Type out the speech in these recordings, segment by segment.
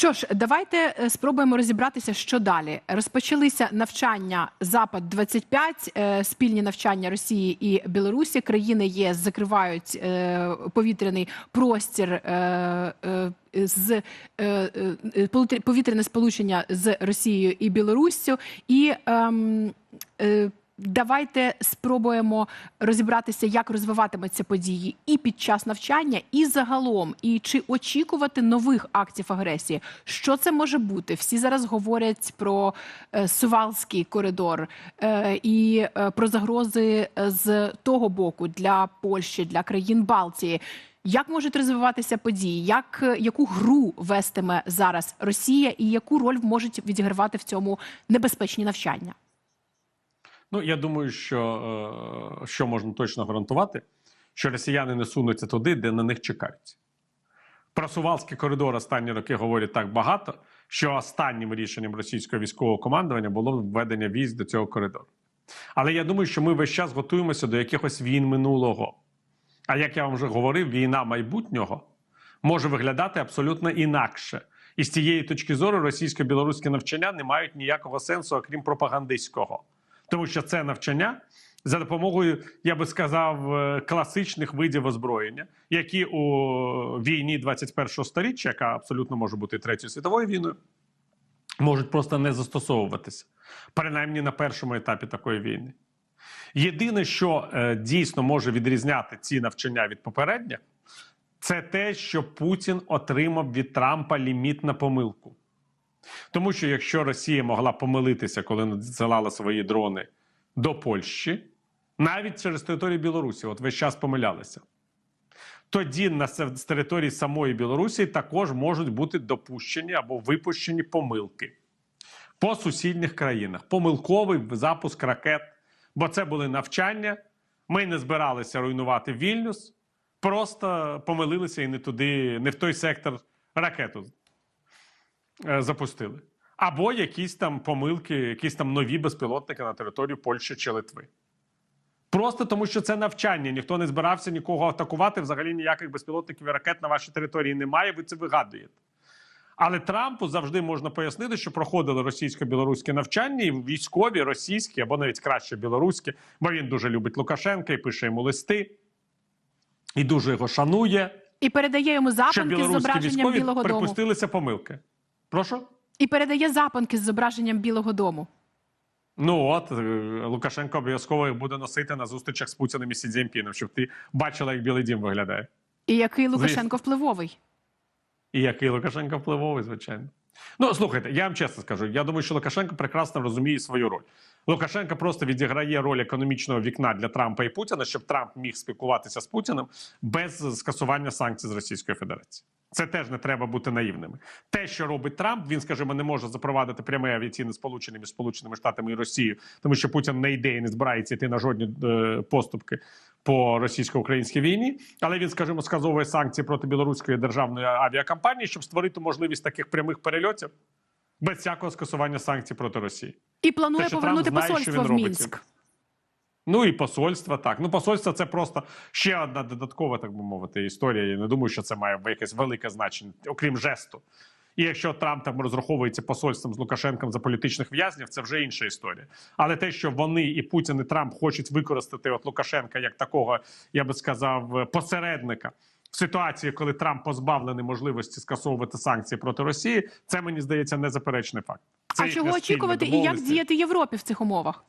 Що ж, давайте е, спробуємо розібратися, що далі. Розпочалися навчання Запад 25 е, спільні навчання Росії і Білорусі. Країни ЄС закривають е, повітряний простір. з повітря- повітряне сполучення з Росією і Білоруссю, і ем, давайте спробуємо розібратися, як розвиватимуться події і під час навчання, і загалом, і чи очікувати нових актів агресії. Що це може бути? Всі зараз говорять про е, Сувалський коридор е, і е, про загрози з того боку для Польщі, для країн Балтії. Як можуть розвиватися події? Як яку гру вестиме зараз Росія, і яку роль можуть відігравати в цьому небезпечні навчання? Ну, я думаю, що, е, що можна точно гарантувати, що росіяни не сунуться туди, де на них чекають. Про Сувалський коридор останні роки говорять так багато, що останнім рішенням російського військового командування було введення військ до цього коридору. Але я думаю, що ми весь час готуємося до якихось війн минулого. А як я вам вже говорив, війна майбутнього може виглядати абсолютно інакше. І з цієї точки зору російсько-білоруські навчання не мають ніякого сенсу, окрім пропагандистського. Тому що це навчання за допомогою, я би сказав, е, класичних видів озброєння, які у війні 21-го сторіччя, яка абсолютно може бути третьою світовою війною, можуть просто не застосовуватися, принаймні на першому етапі такої війни. Єдине, що е, дійсно може відрізняти ці навчання від попередніх, це те, що Путін отримав від Трампа ліміт на помилку. Тому що якщо Росія могла помилитися, коли надсилала свої дрони до Польщі, навіть через територію Білорусі, от весь час помилялися. Тоді на з території самої Білорусі також можуть бути допущені або випущені помилки по сусідніх країнах. Помилковий запуск ракет, бо це були навчання. Ми не збиралися руйнувати Вільнюс, просто помилилися і не туди, не в той сектор ракету запустили. Або якісь там помилки, якісь там нові безпілотники на територію Польщі чи Литви. Просто тому, що це навчання. Ніхто не збирався нікого атакувати. Взагалі ніяких безпілотників і ракет на вашій території немає. Ви це вигадуєте. Але Трампу завжди можна пояснити, що проходили російсько-білоруські навчання, і військові, російські або навіть краще білоруські, бо він дуже любить Лукашенка і пише йому листи, і дуже його шанує. І передає йому запанки з зображенням Білого Дому. припустилися помилки. Прошу? І передає запанки з зображенням Білого Дому. Ну от е, Лукашенко обов'язково їх буде носити на зустрічах з Путіним і Сі Цзіньпіном, щоб ти бачила, як Білий Дім виглядає. І який Лукашенко впливовий. І який Лукашенко впливовий, звичайно. Ну, слухайте, я вам чесно скажу. Я думаю, що Лукашенко прекрасно розуміє свою роль. Лукашенко просто відіграє роль економічного вікна для Трампа і Путіна, щоб Трамп міг спілкуватися з Путіним без скасування санкцій з Російської Федерації. Це теж не треба бути наївними. Те, що робить Трамп, він, скажімо, не може запровадити пряме авіаційне сполучення між Сполученими Штатами і Росією, тому що Путін не йде і не збирається йти на жодні е, поступки по російсько-українській війні. Але він, скажімо, сказовує санкції проти білоруської державної авіакомпанії, щоб створити можливість таких прямих перельотів без всякого скасування санкцій проти Росії. І планує Те, повернути Трамп знає, посольство в робить. Мінськ. Ну і посольство так. Ну, посольство це просто ще одна додаткова, так би мовити, історія. Я не думаю, що це має якесь велике значення, окрім жесту. І якщо Трамп там розраховується посольством з Лукашенком за політичних в'язнів, це вже інша історія. Але те, що вони і Путін і Трамп хочуть використати от Лукашенка як такого, я би сказав, посередника в ситуації, коли Трамп позбавлений можливості скасовувати санкції проти Росії, це мені здається незаперечний факт. Це А чого очікувати і як діяти Європі в цих умовах?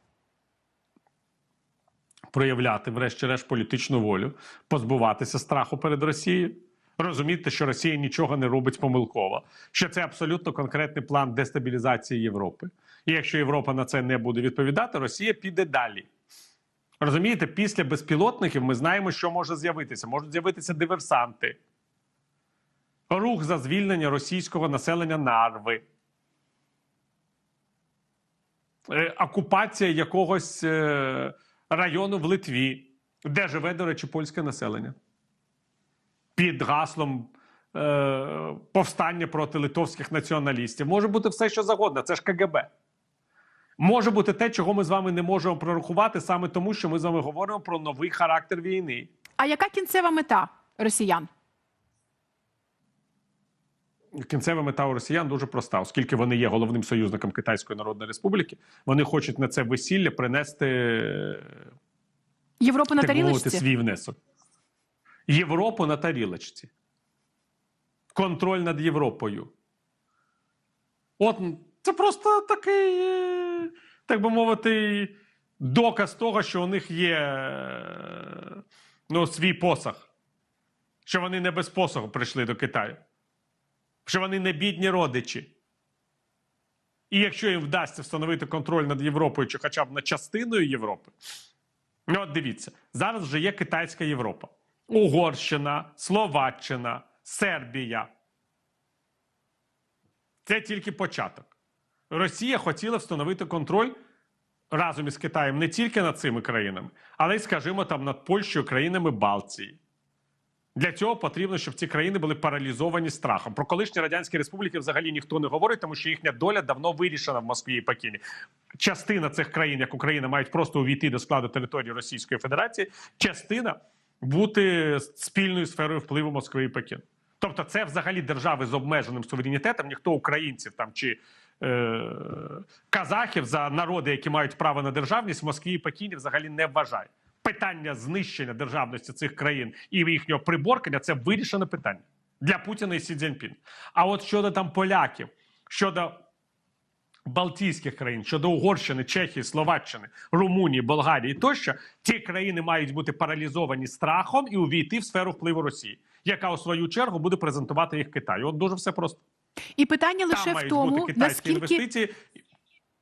Проявляти, врешті-решт, політичну волю, позбуватися страху перед Росією. Розуміти, що Росія нічого не робить помилково, що це абсолютно конкретний план дестабілізації Європи. І якщо Європа на це не буде відповідати, Росія піде далі. Розумієте, після безпілотників ми знаємо, що може з'явитися. Можуть з'явитися диверсанти, рух за звільнення російського населення Нарви, е, окупація якогось е, району в Литві, де живе, до речі, польське населення. Під гаслом е, повстання проти литовських націоналістів. Може бути все, що завгодно. Це ж КГБ. Може бути те, чого ми з вами не можемо прорахувати, саме тому, що ми з вами говоримо про новий характер війни. А яка кінцева мета росіян? Кінцева мета у росіян дуже проста, оскільки вони є головним союзником Китайської Народної Республіки, вони хочуть на це весілля принести Європу на тарілочці? свій внесок. Європу на тарілочці. Контроль над Європою. От це просто такий, е, так би мовити, доказ того, що у них є ну, свій посаг. Що вони не без посагу прийшли до Китаю. Що вони не бідні родичі. І якщо їм вдасться встановити контроль над Європою чи хоча б над частиною Європи, Ну, от дивіться, зараз вже є китайська Європа. Угорщина, Словаччина, Сербія. Це тільки початок. Росія хотіла встановити контроль разом із Китаєм не тільки над цими країнами, але й, скажімо, там над Польщею, країнами Балтії. Для цього потрібно, щоб ці країни були паралізовані страхом. Про колишні радянські республіки взагалі ніхто не говорить, тому що їхня доля давно вирішена в Москві і Пекіні. Частина цих країн, як Україна, мають просто увійти до складу території Російської Федерації, частина бути спільною сферою впливу Москви і Пекіну. Тобто, це взагалі держави з обмеженим суверенітетом. Ніхто українців там чи е, казахів за народи, які мають право на державність в Москві і Пекіні, взагалі не вважає. Питання знищення державності цих країн і їхнього приборкання це вирішене питання для Путіна і Сі Цзіньпін. А от щодо там поляків, щодо Балтійських країн, щодо Угорщини, Чехії, Словаччини, Румунії, Болгарії тощо, ці країни мають бути паралізовані страхом і увійти в сферу впливу Росії, яка у свою чергу буде презентувати їх Китаю. От дуже все просто. І питання лише Там в тому, бути китайські наскільки інвестиції.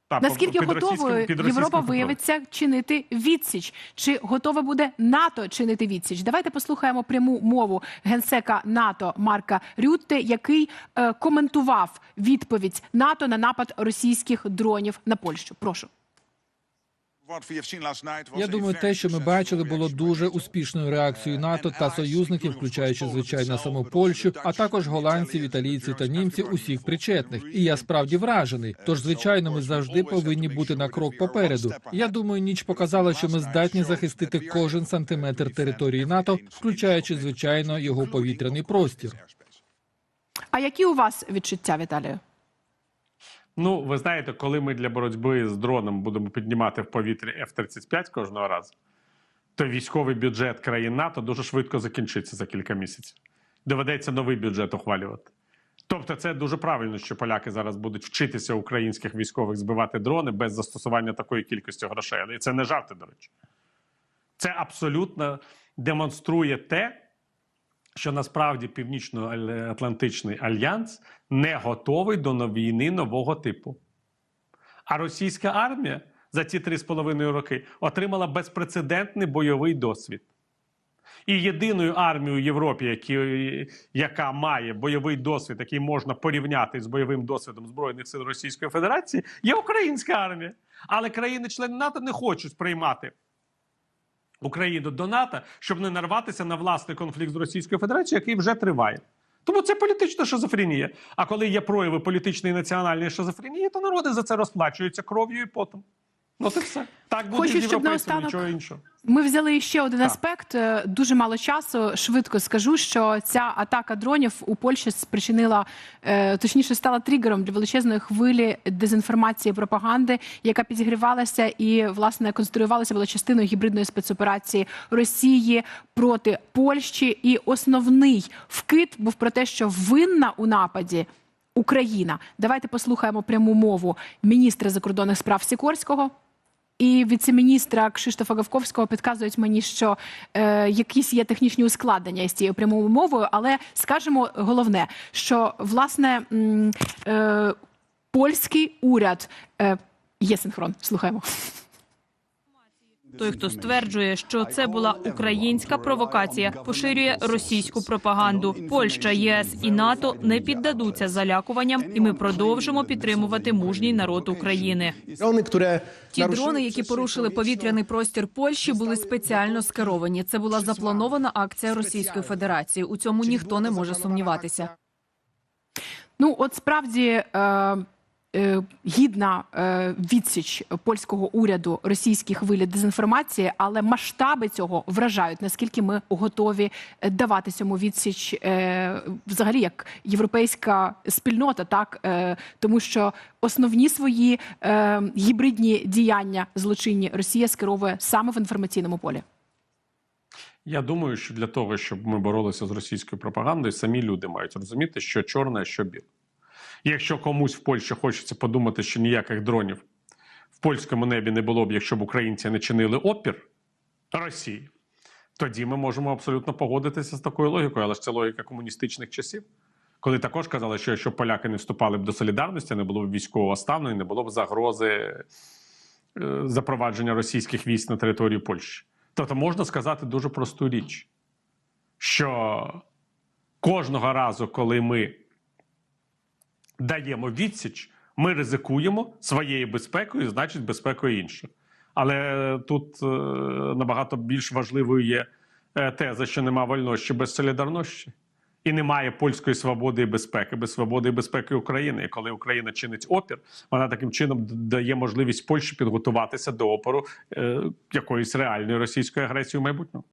Та, Наскільки готовою Європа виявиться чинити відсіч? Чи готове буде НАТО чинити відсіч? Давайте послухаємо пряму мову генсека НАТО Марка Рютте, який е, коментував відповідь НАТО на напад російських дронів на Польщу. Прошу. Я думаю, те, що ми бачили, було дуже успішною реакцією НАТО та союзників, включаючи звичайно саму Польщу, а також голландців, італійців та німців, усіх причетних. І я справді вражений. Тож, звичайно, ми завжди повинні бути на крок попереду. Я думаю, ніч показала, що ми здатні захистити кожен сантиметр території НАТО, включаючи звичайно його повітряний простір. А які у вас відчуття, Віталію? Ну, ви знаєте, коли ми для боротьби з дроном будемо піднімати в повітрі F-35 кожного разу, то військовий бюджет країн НАТО дуже швидко закінчиться за кілька місяців. Доведеться новий бюджет ухвалювати. Тобто, це дуже правильно, що поляки зараз будуть вчитися українських військових збивати дрони без застосування такої кількості грошей. І це не жарти, до речі. Це абсолютно демонструє те, що насправді Північно-Атлантичний альянс не готовий до війни нового типу. А російська армія за ці три з половиною роки отримала безпрецедентний бойовий досвід. І єдиною армією Європі, які, яка має бойовий досвід, який можна порівняти з бойовим досвідом Збройних сил Російської Федерації, є українська армія. Але країни-члени НАТО не хочуть приймати Україну до НАТО, щоб не нарватися на власний конфлікт з Російською Федерацією, який вже триває. Тому це політична шизофренія. А коли є прояви політичної і національної шизофренії, то народи за це розплачуються кров'ю і потом. Ну це все. Так буде Хочу, з щоб наостанок- нічого іншого. Ми взяли ще один Так. аспект. Е, Дуже мало часу. Швидко скажу, що ця атака дронів у Польщі спричинила, е, точніше, стала тригером для величезної хвилі дезінформації пропаганди, яка підігрівалася і власне конструювалася була частиною гібридної спецоперації Росії проти Польщі. І основний вкид був про те, що винна у нападі. Україна, давайте послухаємо пряму мову міністра закордонних справ Сікорського. І віцеміністра Кшиштофа Гавковського підказують мені, що е, якісь є технічні ускладнення із цією прямою мовою, але скажемо головне, що власне е, польський уряд е, є синхрон. Слухаємо. Той, хто стверджує, що це була українська провокація, поширює російську пропаганду. Польща, єС і НАТО не піддадуться залякуванням, і ми продовжимо підтримувати мужній народ України. Ті дрони, які порушили повітряний простір Польщі, були спеціально скеровані. Це була запланована акція Російської Федерації. У цьому ніхто не може сумніватися. Ну, от справді. Е, гідна е, відсіч польського уряду російських хвилі дезінформації, але масштаби цього вражають. Наскільки ми готові е, давати цьому відсіч, е, взагалі як європейська спільнота, так е, тому що основні свої е, гібридні діяння злочинні Росія скеровує саме в інформаційному полі. Я думаю, що для того, щоб ми боролися з російською пропагандою, самі люди мають розуміти, що чорне, що біле. Якщо комусь в Польщі хочеться подумати, що ніяких дронів в польському небі не було б, якщо б українці не чинили опір Росії, тоді ми можемо абсолютно погодитися з такою логікою, але ж це логіка комуністичних часів. Коли також казали, що якщо поляки не вступали б до солідарності, не було б військового стану і не було б загрози е, запровадження російських військ на території Польщі. Тобто можна сказати дуже просту річ, що кожного разу, коли ми даємо відсіч, ми ризикуємо своєю безпекою, значить, безпекою інших. Але тут е, набагато більш важливою є е, теза, що нема вольнощі без солідарності. І немає польської свободи і безпеки без свободи і безпеки України. І коли Україна чинить опір, вона таким чином дає можливість Польщі підготуватися до опору е, якоїсь реальної російської агресії в майбутньому.